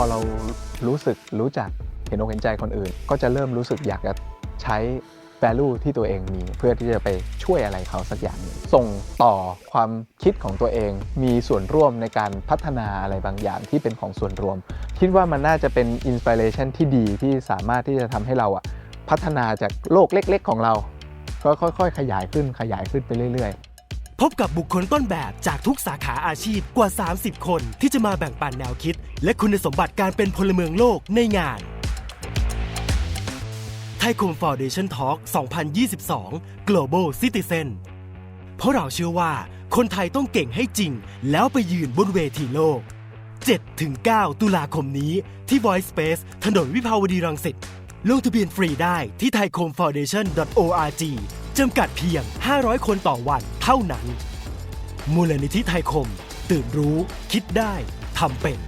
อเรารู้สึกรู้จักเห็นอกเห็นใจคนอื่น ก็จะเริ่มรู้สึกอยากจะใช้ value ที่ตัวเองมีเพื่อที่จะไปช่วยอะไรเขาสักอย่างนึงส่งต่อความคิดของตัวเอง มีส่วนร่วมในการพัฒนาอะไรบางอย่างที่เป็นของส่วนรวม คิดว่ามันน่าจะเป็นอินสปิเรชันที่ดีที่สามารถที่จะทำให้เราอะพัฒนาจากโลกเล็ก ๆ ของเรา ก็ค่อย ๆ ขยายขึ้นขยายขึ้นไปเรื่อย ๆ พบกับบุคคลต้นแบบจากทุกสาขาอาชีพกว่า 30 คนที่จะมาแบ่งปันแนวคิด และคุณสมบัติการเป็นพลเมืองโลกในงานไทยคม Foundation Talk 2022 Global Citizen เพราะเราเชื่อว่าคนไทยต้องเก่งให้จริง แล้วไปยืนบนเวทีโลก 7-9 ตุลาคมนี้ที่ Voice Space ถนนวิภาวดีรังสิต ลงทะเบียนฟรีได้ที่ thaikomfoundation.org จำกัดเพียง 500 คนต่อวันเท่านั้น มูลนิธิไทยคม ตื่นรู้ คิดได้ทำเป็น